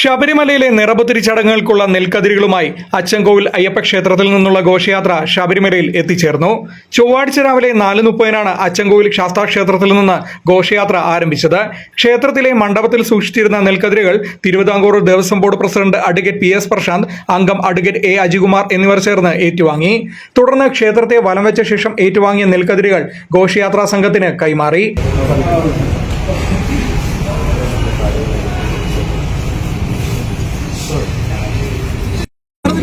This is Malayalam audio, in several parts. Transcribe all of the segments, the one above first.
ശബരിമലയിലെ നിറപുത്തിരി ചടങ്ങുകൾക്കുള്ള നെൽക്കതിരുകളുമായി അച്ചൻകോവിൽ അയ്യപ്പക്ഷേത്രത്തിൽ നിന്നുള്ള ഘോഷയാത്ര ശബരിമലയിൽ എത്തിച്ചേർന്നു. ചൊവ്വാഴ്ച രാവിലെ നാല് മുപ്പതിനാണ് അച്ചൻകോവിൽ ശാസ്താ ക്ഷേത്രത്തിൽ നിന്ന് ഘോഷയാത്ര ആരംഭിച്ചത്. ക്ഷേത്രത്തിലെ മണ്ഡപത്തിൽ സൂക്ഷിച്ചിരുന്ന നെൽക്കതിരുകൾ Thiruvithamkoor Devaswom board president advocate P S Prasanth അംഗം അഡ്വക്കേറ്റ് എ അജികുമാർ എന്നിവർ ചേർന്ന് ഏറ്റുവാങ്ങി. തുടർന്ന് ക്ഷേത്രത്തെ വലം വെച്ച ശേഷം ഏറ്റുവാങ്ങിയ നെൽക്കതിരുകൾ ഘോഷയാത്രാ സംഘത്തിന് കൈമാറി.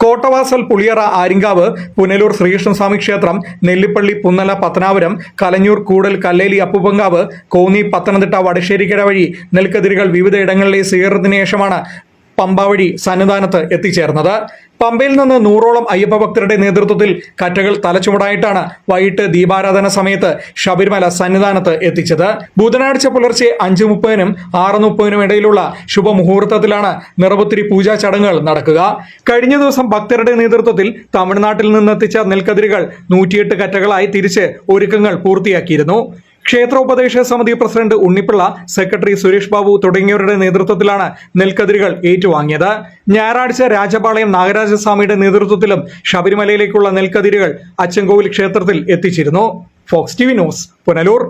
കോട്ടവാസൽ പുളിയറ ആരിങ്കാവ് പുനലൂർ ശ്രീകൃഷ്ണസ്വാമി ക്ഷേത്രം നെല്ലിപ്പള്ളി പുന്നല പത്തനാപുരം കലഞ്ഞൂർ കൂടൽ കല്ലേലി അപ്പുപങ്കാവ് കോന്നി പത്തനംതിട്ട വടശ്ശേരിക്കര വഴി നെൽക്കതിരുകൾ വിവിധ ഇടങ്ങളിലെ സ്വീകരണത്തിന് ശേഷമാണ് പമ്പ വഴി സന്നിധാനത്ത് എത്തിച്ചേർന്നത്. പമ്പയിൽ നിന്ന് നൂറോളം അയ്യപ്പ ഭക്തരുടെ നേതൃത്വത്തിൽ കറ്റകൾ തലച്ചുമടായിട്ടാണ് വൈകിട്ട് ദീപാരാധന സമയത്ത് ശബരിമല സന്നിധാനത്ത് എത്തിച്ചത്. ബുധനാഴ്ച പുലർച്ചെ അഞ്ച് മുപ്പതിനും ആറ് മുപ്പതിനും ഇടയിലുള്ള ശുഭമുഹൂർത്തത്തിലാണ് നിറപുത്തിരി പൂജാ ചടങ്ങുകൾ നടക്കുക. കഴിഞ്ഞ ദിവസം ഭക്തരുടെ നേതൃത്വത്തിൽ തമിഴ്നാട്ടിൽ നിന്നെത്തിച്ച നെൽക്കതിരുകൾ നൂറ്റിയെട്ട് കറ്റകളായി തിരിച്ച് ഒരുക്കങ്ങൾ പൂർത്തിയാക്കിയിരുന്നു. ക്ഷേത്രോപദേശ സമിതി പ്രസിഡന്റ് ഉണ്ണിപ്പിള്ള സെക്രട്ടറി സുരേഷ് ബാബു തുടങ്ങിയവരുടെ നേതൃത്വത്തിലാണ് നെൽക്കതിരുകൾ ഏറ്റുവാങ്ങിയത്. ഞായറാഴ്ച രാജപാളയം നാഗരാജസ്വാമിയുടെ നേതൃത്വത്തിലും ശബരിമലയിലേക്കുള്ള നെൽക്കതിരുകൾ അച്ചൻകോവിൽ ക്ഷേത്രത്തിൽ എത്തിച്ചിരുന്നു. Fox T V news Punalur.